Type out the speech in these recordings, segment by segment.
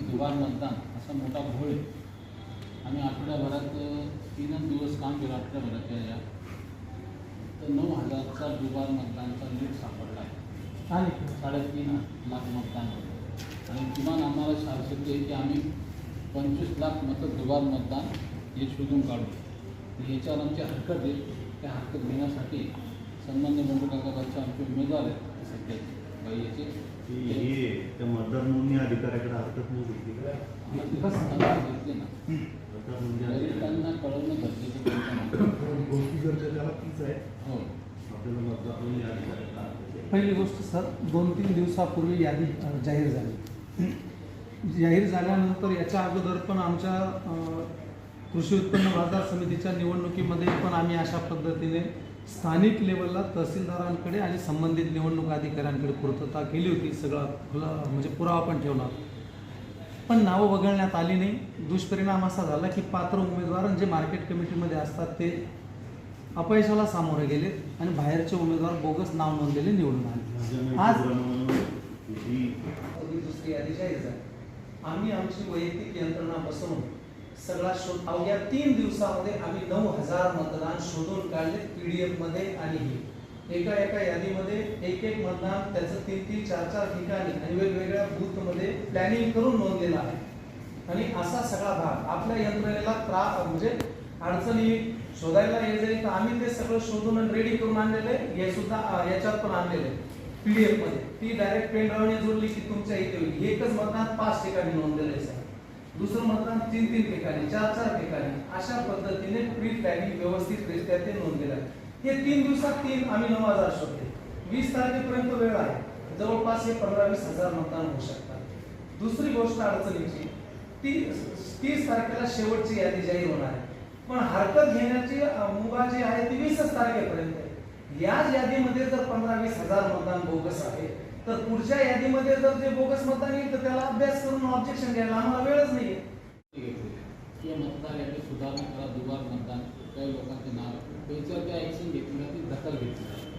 दुबार मतदान असा मोठा घोळ आहे. आम्ही आठवड्याभरात तीनच दिवस काम केलं आठवड्याभराच्या या तर नऊ हजारचा दुबार मतदानचा लीड सापडला आहे. आणि साडेतीन लाख मतदान होतं आणि किमान आम्हाला शासकीय आहे की आम्ही पंचवीस लाख मतं दुबार मतदान हे शोधून काढू. तर याच्यावर आमची हरकत आहे. त्या हरकत घेण्यासाठी सन्मान्य बंडू काकाचे आमचे उमेदवार आहेत. सध्या बाई याचे. ही मतदार नोंदणी अधिकाऱ्याकडे हरकत नाही घेतली का? मतदार नोंदणी अधिकारी कळवणं गरजेचं. गोष्टी तीच आहे हो. आपल्याला मतदार नोंदणी अधिकाऱ्याकडे हरकत आहे. पहिली गोष्ट सर दोन तीन दिवसापूर्वी यादी अ, जाहीर झाली. जाहीर झाल्यानंतर याच्या अगोदर पण आमच्या अ, कृषी उत्पन्न बाजार समितीच्या निवडणुकीमध्ये पण आम्ही अशा पद्धतीने स्थानिक लेवलला तहसीलदारांकडे आणि संबंधित निवडणूक अधिकाऱ्यांकडे पूर्तता केली होती. सगळं खुला म्हणजे पुरावा पण ठेवला पण नावं वगळण्यात आली नाही. दुष्परिणाम असा झाला की पात्र उमेदवार जे मार्केट कमिटीमध्ये असतात ते अपयशाला सामोरे गेले आणि बाहेरचे उमेदवार बोगस नाव नोंदलेले निवडून आले. आज दुसरी यादी जाहीर झाली. आम्ही आमची वैयक्तिक यंत्रणा बसवून सगळा शोध अवघ्या तीन दिवसामध्ये आम्ही नऊ हजार मतदान शोधून काढले पीडीएफमध्ये आणि हे. एका एका यादीमध्ये एक एक मतदान त्याचं तीन तीन चार चार ठिकाणी आणि वेगवेगळ्या बूथमध्ये प्लॅनिंग करून नोंदलेला आहे. आणि असा सगळा भाग आपल्या यंत्रणेला त्रास म्हणजे अडचणी शोधायला ये जाईल तर आम्ही ते सगळं शोधून आणि रेडी करून आणलेले हे सुद्धा याच्यात पण आणलेले पीडीएफमध्ये. ती डायरेक्ट पेन ड्राईव्हने जोडली की तुमच्या इथे होईल एकच मतदान पाच ठिकाणी नोंदलेलं आहे दुसरं मतदान तीन तीन ठिकाणी चार चार ठिकाणी. अशा पद्धतीने प्री प्लॅनिंग व्यवस्थितरित्या ते नोंदलेलं आहे. हे तीन दिवसात तीन आम्ही नऊ हजार शोधले. वीस तारखेपर्यंत वेळ आहे. जवळपास हे पंधरा वीस हजार मतदान होऊ शकतात. दुसरी गोष्ट अडचणीची ती तीस तारखेला शेवटची यादी जाहीर होणार आहे. पण हरकत घेण्याची मुभा जी आहे ती वीसच तारखेपर्यंत याच यादीमध्ये जर पंधरा वीस हजार मतदान बोगस आहे तर पुढच्या यादीमध्ये जर जे बोगस मतदान येईल तर त्याला अभ्यास करून ऑब्जेक्शन घ्यायला आम्हाला वेळच नाहीये. किंवा मतदार यादी सुधारणा करा दुबार मतदान. काही लोकांचे नाव त्याच्यावर त्या ॲक्शन घेतली जाते दखल घेतली. जाते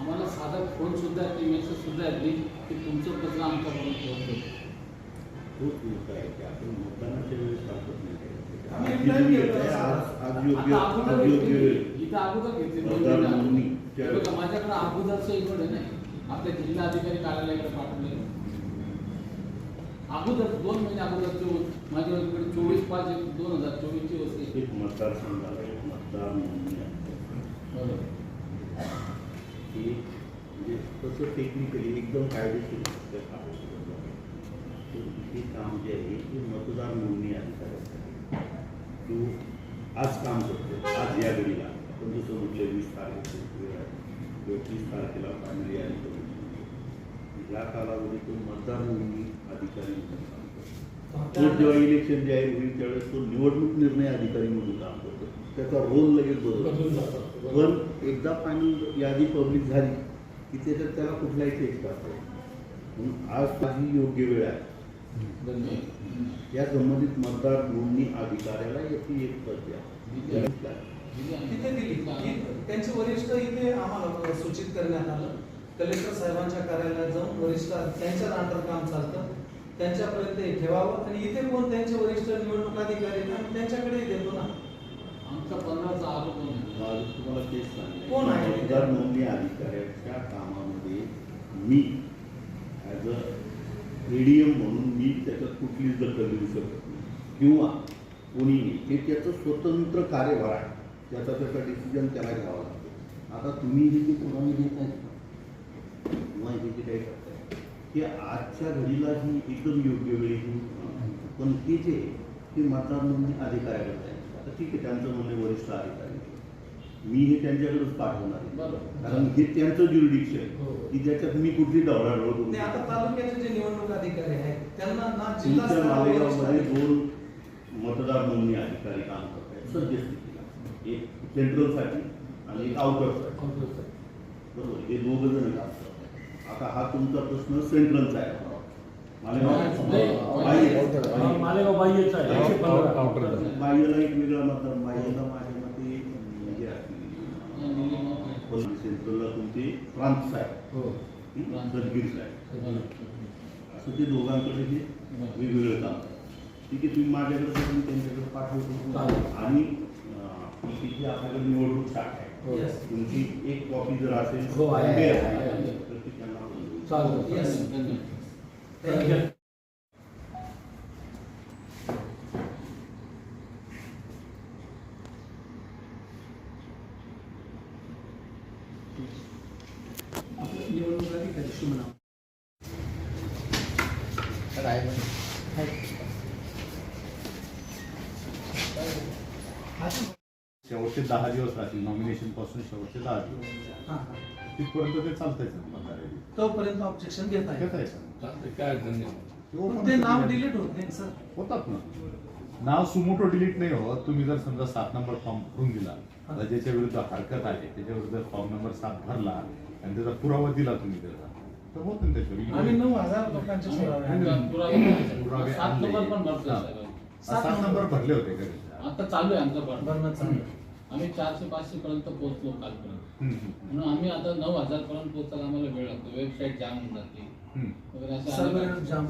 आम्हाला साधा फोन सुद्धा येते मेसेज सुद्धा येते की तुमचं पत्र आमच्याकडून पोहोचतो तोच मुद्दा आहे की आपण मतदानाच्या वेळेस नाही अगोदर. इथं घेतली माझ्याकडे अगोदरचं इकडे नाही. आपल्या जिल्हा अधिकारी कार्यालयाकडे पाठवले अगोदर दोन महिने अगोदरचे माझ्याकडे चोवीस पाच एक दोन हजार चोवीसची वस्तू एक मतदारसंघाला एक मतदार म्हणजे तसं टेक्निकली एकदम कायदेशीर हे काम जे आहे ते मतदार नोंदणी अधिकाऱ्याचं आहे. तो आज काम करतो आज या घडीला. आपण जसं म्हटलं वीस किंवा तीस तारखेला फायनली करू या कालावधीत तो मतदार नोंदणी अधिकारी म्हणून काम करतो तो जेव्हा इलेक्शन जाहीर होईल त्यावेळेस तो निवडणूक निर्णय अधिकारी म्हणून काम करतो. त्याचा रोल लगेच बदलतो. पण एकदा फायनल यादी पब्लिक झाली की त्याच्यात त्याला कुठलाही चेक करतो म्हणून आज ही योग्य वेळ आहे. या संबंधित मतदार नोंदणी अधिकाऱ्याला याची एक पद द्या आहे. आहे. त्यांचे वरिष्ठ इथे आम्हाला सूचित करण्यात आलं. कलेक्टर साहेबांच्या कार्यालयात जाऊन वरिष्ठ त्यांच्या अंडर काम चालतं. त्यांच्यापर्यंत हे ठेवावं आणि इथे कोण त्यांचे वरिष्ठ निवडणूक अधिकारी आहेत, आम्ही त्यांच्याकडे देतो ना. आमचा पंधराचा आरोप आहे तुम्हाला तेच सांगितलं कोण आहे? मतदार नोंदणी अधिकाऱ्याच्या कामामध्ये मी ॲज अ एडीएम म्हणून मी त्याच्यात कुठलीच दखल घेऊ शकत नाही. किंवा कोणी नाही. हे त्याचं स्वतंत्र कार्यभार आहे. त्याचा त्याचा डिसिजन त्याला घ्यावा लागतो. आता तुम्ही हे जे देत आहेत ना, किंवा हे जे काही करताय ते आजच्या घडीला ही एकदम योग्य वेळी ही पण हे जे ते मतदार नोंदणी अधिकाऱ्याकडे आहे. आता ठीक आहे त्यांचं म्हणणे वरिष्ठ अधिकारी. मी हे त्यांच्याकडेच पाठवणार आहे. बरोबर. कारण हे त्यांचं ज्युरिडिक्शन हो. आहे की ज्याच्यात मी कुठली करू नाही, आता. तालुक्याचे जे निवडणूक अधिकारी आहेत त्यांना ना जिल्हा तुमच्या मालेगावमध्ये दोन मतदार नोंदणी अधिकारी काम करत आहेत सद्यस्थितीला. एक सेंट्रलसाठी आणि एक आउटरसाठी बरोबर हे दोघं जण काम आता हा तुमचा प्रश्न सेंट्रलचा आहे. मालेगाव बाह्य. मालेगाव बाह्यच आहे. बाह्यला एक वेगळा मतदार बाह्यला माझ्या मते आहे. पण सेंट्रलला तुमचे प्रांत साहेब. हं? सदगीर साहेब. असं ते दोघांकडे हे वेगवेगळं काम. ठीक आहे तुम्ही माझ्याकडे त्यांच्याकडे पाठवतो. आणि तिथे आपल्याकडे निवडणूक शाखा आहे. तुमची एक कॉपी जर असेल हो, आहे, उभी आहे, आहे, आहे. तर ती त्यांना बोलवू. चालेल Yes. धन्यवाद Thank you. आपलं निवडणूक अधिकारी शुभनाम शेवटचे दहा दिवस राहतील नॉमिनेशनपासून शेवटचे दहा दिवस हां, हां. तिथपर्यंत ते चालतंय मतदार तोपर्यंत ऑब्जेक्शन घेत आहे घेता येतं काय अडचण नाही. पण ते नाव डिलीट होत नाही सर होतात ना नाव सुमोटो डिलीट नाही होत तुम्ही जर समजा सात नंबर फॉर्म भरून दिला आता ज्याच्या विरुद्ध हरकत आहे त्याच्या विरुद्ध फॉर्म नंबर सात भरला आणि त्याचा पुरावा दिला तुम्ही त्याचा तर होत ना त्याच्यावर आम्ही नऊ हजार लोकांचे पुरावे आणले. पुरावे सात आणले. नंबर पण भरतो. साहेब. सात नंबर भरले होते का त्याचे? आता चालू आहे आमचं पण. भरणं चालू आहे. आम्ही चारशे पाचशे पर्यंत पोहोचलो कालपर्यंत. म्हणून आम्ही आता नऊ हजार पर्यंत पोहोचायला आम्हाला वेळ लागतो. वेबसाईट जाम होऊन जाते. वगैरे जाम. सर्व्हर जाम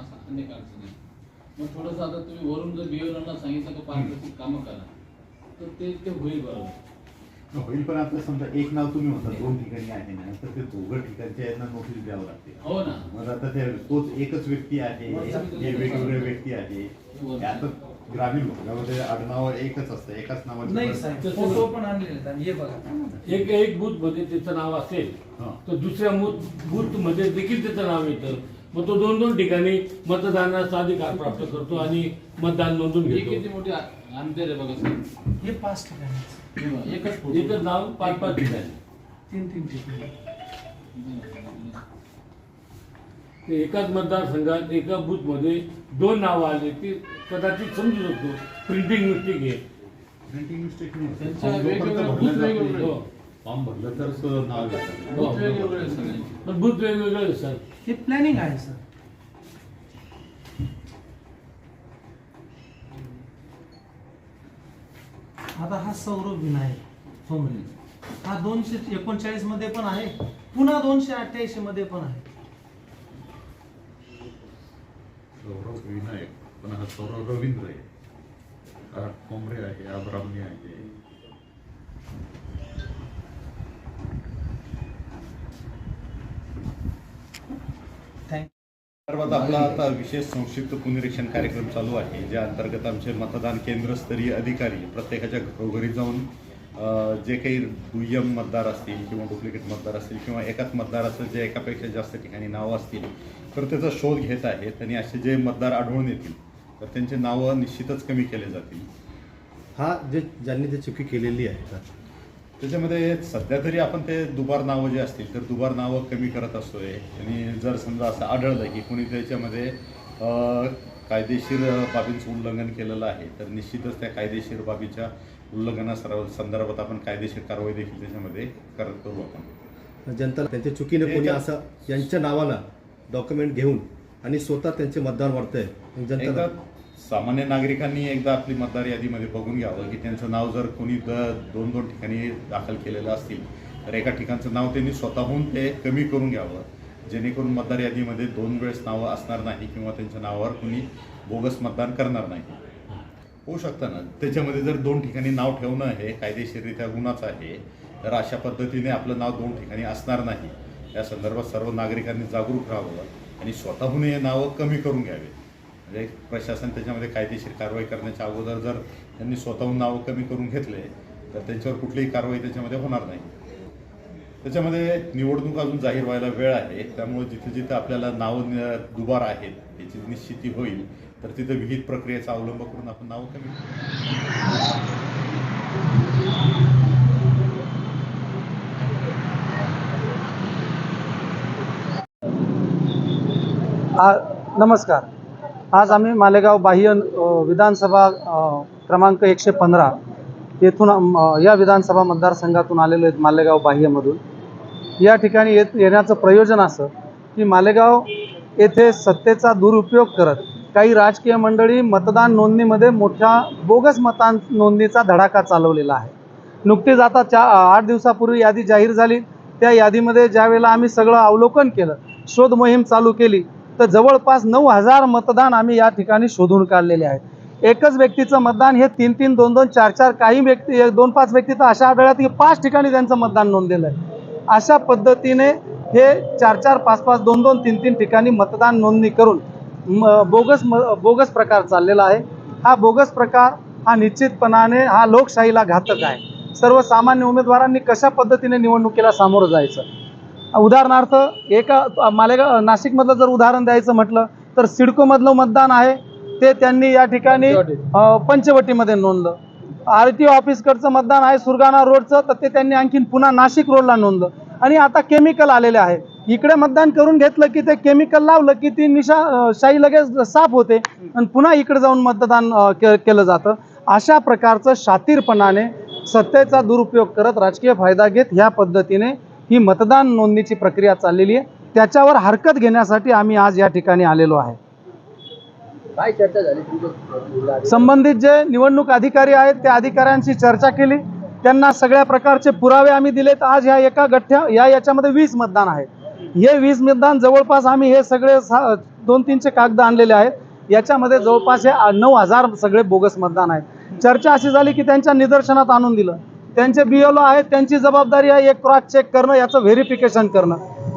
असं अनेक अडचणी मग थोडंसं आता तुम्ही वरून जर बिहेवियरला सांगितलं की पारदर्शक कामं करा. तर ते ते होईल बरोबर. होईल पण आता समजा एक नाव तुम्ही म्हणता दोन ठिकाणी आहे ना तर ते दोघं ठिकाणच्या यांना नोटीस द्यावं लागते. हो ना. मग आता ते तोच एकच व्यक्ती आहे हे वेगवेगळे व्यक्ती आहे. हे आता ग्रामीण भागामध्ये आडनाव एकच असतं एकाच नावाचे नाही पण- साहेब फोटो पण आणलेले आहेत आणि हे बघा. एक एक बूथमध्ये त्याचं नाव असेल हा. तर दुसऱ्या बूथमध्ये देखील त्याचं नाव येतं. मग तो दोन दोन ठिकाणी मतदानाचा अधिकार प्राप्त करतो आणि मतदान नोंदून ही घेतो. किती मोठी अंतर आहे बघा हे पाच ठिकाणी. हे बघा, एकच फोटो एकच नाव पाच पाच ठिकाणी. तीन तीन ठिकाणी. ते एकाच मतदारसंघात एका बूथमध्ये दोन नावं आले ते कदाचित समजू शकतो प्रिंटिंग मिस्टेक आहे प्रिंटिंग मिस्टेक नाही होत. त्यांच्या फॉर्म जोपर्यंत वेगवेगळ्या भरलं बूथ वेगवेगळे. नाही, हो. फॉर्म भरलं तर स- नाव जातं हो. बूथ वेगवेगळे आहेत सगळे. पण बूथ वेगवेगळे सर हे प्लॅनिंग आहे सर आता हा सौरभ विनायक ठोंबरे हा दोनशे एकोणचाळीसमध्ये पण आहे पुन्हा दोनशे अठ्ठ्याऐंशी मध्ये पण आहे सौरभ विनायक पण हा सौरव रवींद्र आहे. कोंबरे आहे अब्रामणी आहे. सर्वात आपला आता विशेष संक्षिप्त पुनरीक्षण कार्यक्रम चालू आहे ज्या अंतर्गत आमचे मतदान केंद्रस्तरीय अधिकारी प्रत्येकाच्या घरोघरी जाऊन जे काही दुय्यम मतदार असतील किंवा डुप्लिकेट मतदार असतील किंवा एकाच मतदाराचं जे एकापेक्षा जास्त ठिकाणी नावं असतील तर त्याचा शोध घेत आहेत आणि असे जे मतदार आढळून येतील तर त्यांची नावं निश्चितच कमी केले जातील. हा जे ज्यांनी जे चुकी केलेली आहे का? त्याच्यामध्ये सध्या तरी आपण ते दुबार नावं जे असतील तर दुबार नावं कमी करत असतोय. आणि जर समजा असं आढळलं की कोणी त्याच्यामध्ये कायदेशीर बाबींचं उल्लंघन केलेलं आहे तर निश्चितच त्या कायदेशीर बाबीच्या उल्लंघना सर्व संदर्भात आपण कायदेशीर कारवाई देखील त्याच्यामध्ये करत करू आपण. जनता त्यांच्या चुकीने कोणी असं यांच्या नावाला डॉक्युमेंट घेऊन आणि स्वतः त्यांचे मतदान वाढतंय. एकदा जनता सामान्य नागरिकांनी एकदा आपली मतदार यादीमध्ये बघून घ्यावं की त्यांचं नाव जर कोणी द दोन दोन ठिकाणी दाखल केलेलं असतील तर एका ठिकाणचं नाव त्यांनी स्वतःहून ते कमी करून घ्यावं. जेणेकरून मतदार यादीमध्ये दोन वेळेस नावं असणार नाही किंवा त्यांच्या नावावर कोणी बोगस मतदान करणार नाही. होऊ शकतं ना. त्याच्यामध्ये जर दोन ठिकाणी नाव ठेवणं हे कायदेशीररित्या गुन्हाच आहे तर अशा पद्धतीने आपलं नाव दोन ठिकाणी असणार नाही. या संदर्भात सर्व नागरिकांनी जागरूक राहावं आणि स्वतःहून हे नावं कमी करून घ्यावे. म्हणजे प्रशासन त्याच्यामध्ये कायदेशीर कारवाई करण्याच्या अगोदर जर त्यांनी स्वतःहून नावं कमी करून घेतले तर त्यांच्यावर कुठलीही कारवाई त्याच्यामध्ये होणार नाही. त्याच्यामध्ये निवडणूक अजून जाहीर व्हायला वेळ आहे. त्यामुळे जिथे जिथे आपल्याला नावं दुबार आहेत याची निश्चिती होईल. तर तिथं विहित प्रक्रियेचा अवलंब करून आपण नावं कमी आ नमस्कार. आज आम्ही मालेगाव बाह्य विधानसभा क्रमांक एकशे पंधरा येथून या विधानसभा मतदारसंघातून आलेलो आहेत मालेगाव बाह्यमधून. या ठिकाणी येत येण्याचं प्रयोजन असं की मालेगाव येथे सत्तेचा दुरुपयोग करत काही राजकीय मंडळी मतदान नोंदणीमध्ये मोठ्या बोगस मतां नोंदणीचा धडाका चालवलेला आहे. नुकतीच आता चा आठ दिवसापूर्वी यादी जाहीर झाली. त्या यादीमध्ये ज्यावेळेला आम्ही सगळं अवलोकन केलं शोध मोहीम चालू केली तर जवळपास नऊ हजार मतदान आम्ही या ठिकाणी शोधून काढलेले आहेत एकच व्यक्तीचं मतदान हे तीन तीन दोन दोन चार चार काही व्यक्ती एक दोन पाच व्यक्ती तर अशा आढळतात की पाच ठिकाणी त्यांचं मतदान नोंदलेलं आहे. अशा पद्धतीने हे चार चार पाच पाच दोन दोन तीन तीन ठिकाणी मतदान नोंदणी करून म बोगस म बोगस प्रकार चाललेला आहे. हा बोगस प्रकार हा निश्चितपणाने हा लोकशाहीला घातक आहे. सर्वसामान्य उमेदवारांनी कशा पद्धतीने निवडणुकीला सामोरं जायचं? उदाहरणार्थ एका मालेगाव नाशिकमधलं जर उदाहरण द्यायचं म्हटलं तर सिडकोमधलं मतदान आहे ते त्यांनी या ठिकाणी पंचवटीमध्ये नोंदलं. आर टी ओ ऑफिसकडचं मतदान आहे सुरगाणा रोडचं तर ते त्यांनी आणखीन पुन्हा नाशिक रोडला नोंदलं. आणि आता केमिकल आलेले आहे. इकडे मतदान करून घेतलं की ते केमिकल लावलं की ती निशा शाही लगेच साफ होते. आणि पुन्हा इकडे जाऊन मतदान केलं जातं. अशा प्रकारचं शातीरपणाने सत्तेचा दुरुपयोग करत राजकीय फायदा घेत ह्या पद्धतीने ही मतदान नोंदणीची प्रक्रिया चाललेली आहे. त्याच्यावर हरकत घेण्यासाठी आम्ही आज या ठिकाणी आलेलो आहे. काय चर्चा झाली संबंधित जे निवडणूक अधिकारी आहेत त्या अधिकाऱ्यांशी चर्चा केली. त्यांना सगळ्या प्रकारचे पुरावे आम्ही दिलेत. आज ह्या एका गठ्ठ्या या याच्यामध्ये वीस मतदान आहेत. हे वीज निदान जवळपास आम्ही हे सगळे सा- दोन तीनशे कागद आणलेले आहेत. याच्यामध्ये जवळपास हे नऊ हजार सगळे बोगस मतदान आहेत चर्चा अशी झाली की त्यांच्या निदर्शनात आणून दिलं. त्यांचे बीएलओ आहेत त्यांची जबाबदारी आहे एक क्रॉस चेक करणं याचं व्हेरिफिकेशन करणं.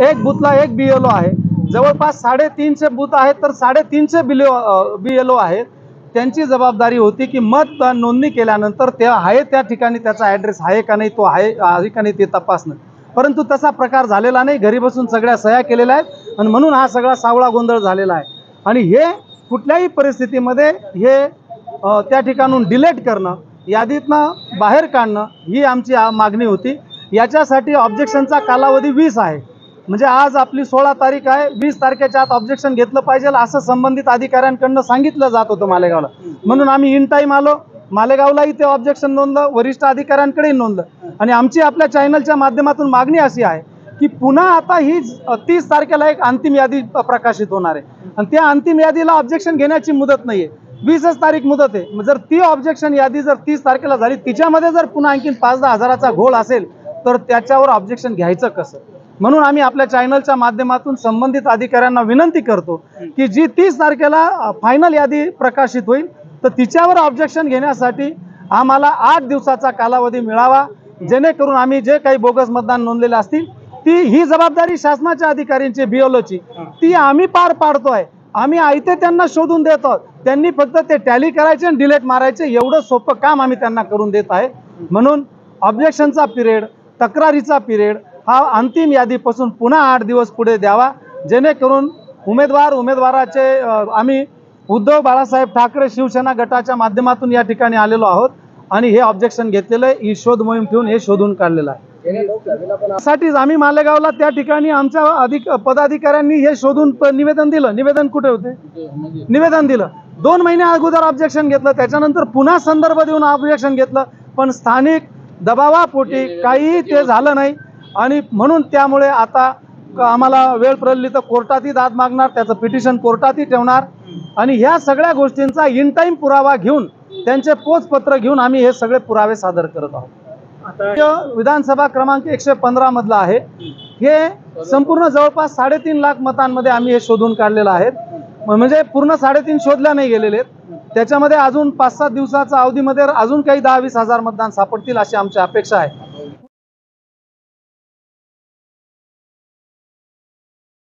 एक बूथला एक बीएलओ आहे. जवळपास साडेतीनशे बूथ आहेत तर साडेतीनशे बिलो बी एल ओ आहेत. त्यांची जबाबदारी होती की मत नोंदणी केल्यानंतर ते आहे त्या ठिकाणी त्याचा ॲड्रेस आहे का नाही तो आहे आहे का नाही ते तपासणं. परंतु तसा प्रकार झालेला नाही. घरी बसून सगळ्या सह्या केलेल्या आहेत आणि म्हणून हा सगळा सावळा गोंधळ झालेला आहे. आणि हे कुठल्याही परिस्थितीमध्ये हे त्या ठिकाणून डिलेट करणं यादीतनं बाहेर काढणं ही आमची मागणी होती. याच्यासाठी ऑब्जेक्शनचा कालावधी वीस आहे. म्हणजे आज आपली सोळा तारीख आहे. वीस तारखेच्या आत ऑब्जेक्शन घेतलं पाहिजे असं संबंधित अधिकाऱ्यांकडनं सांगितलं जात होतं मालेगावला. म्हणून आम्ही इन टाईम आलो. मालेगावलाही ते ऑब्जेक्शन नोंदलं. वरिष्ठ अधिकाऱ्यांकडेही नोंदलं. आणि आमची आपल्या चॅनलच्या माध्यमातून मागणी अशी आहे की पुन्हा आता ही तीस तारखेला एक अंतिम यादी प्रकाशित होणार आहे. आणि त्या अंतिम यादीला ऑब्जेक्शन घेण्याची मुदत नाही आहे वीसच तारीख मुदत आहे. जर ती ऑब्जेक्शन यादी जर तीस तारखेला झाली तिच्यामध्ये जर पुन्हा आणखीन पाच दहा हजाराचा घोळ असेल तर त्याच्यावर ऑब्जेक्शन घ्यायचं कसं? म्हणून आम्ही आपल्या चॅनलच्या माध्यमातून संबंधित अधिकाऱ्यांना विनंती करतो की जी तीस तारखेला फायनल यादी प्रकाशित होईल तर तिच्यावर ऑब्जेक्शन घेण्यासाठी आम्हाला आठ दिवसाचा कालावधी मिळावा. जेणेकरून आम्ही जे काही बोगस मतदान नोंदलेले असतील ती ही जबाबदारी शासनाच्या अधिकाऱ्यांची बिओलोची ती आम्ही पार पाडतोय. आम्ही आयते त्यांना शोधून देतो त्यांनी फक्त ते टॅली करायचे आणि डिलेट मारायचे. एवढं सोपं काम आम्ही त्यांना करून देत आहे. म्हणून ऑब्जेक्शनचा पिरियड तक्रारीचा पिरियड हा अंतिम यादीपासून पुन्हा आठ दिवस पुढे द्यावा. जेणेकरून उमेदवार उमेदवाराचे आम्ही उद्धव बाळासाहेब ठाकरे शिवसेना गटाच्या माध्यमातून या ठिकाणी आलेलो आहोत. आणि हे ऑब्जेक्शन घेतलेलं आहे. ही शोध मोहीम ठेवून हे शोधून काढलेलं आहे. साठीच आम्ही मालेगावला त्या ठिकाणी आमच्या अधिक पदाधिकाऱ्यांनी हे शोधून निवेदन दिलं. निवेदन कुठे होते? निवेदन दिलं. दोन महिने अगोदर ऑब्जेक्शन घेतलं. त्याच्यानंतर पुन्हा संदर्भ देऊन ऑब्जेक्शन घेतलं. पण स्थानिक दबावापोटी काहीही ते झालं नाही. आणि म्हणून त्यामुळे आता आम्हाला वेळ प्रलली तर कोर्टातही दाद मागणार त्याचं पिटिशन कोर्टातही ठेवणार. आणि ह्या सगळ्या गोष्टींचा इन टाईम पुरावा घेऊन त्यांचे पोचपत्र घेऊन आम्ही हे सगळे पुरावे सादर करत आहोत. विधानसभा क्रमांक एकशे पंधरा मधला आहे. हे संपूर्ण जवळपास साडेतीन लाख मतांमध्ये आम्ही हे शोधून काढलेलं आहे म्हणजे पूर्ण साडेतीन शोधल्या नाही गेलेले त्याच्यामध्ये अजून पाच सात दिवसाच्या अवधीमध्ये अजून काही दहा वीस हजार मतदान सापडतील अशी आमची अपेक्षा आहे.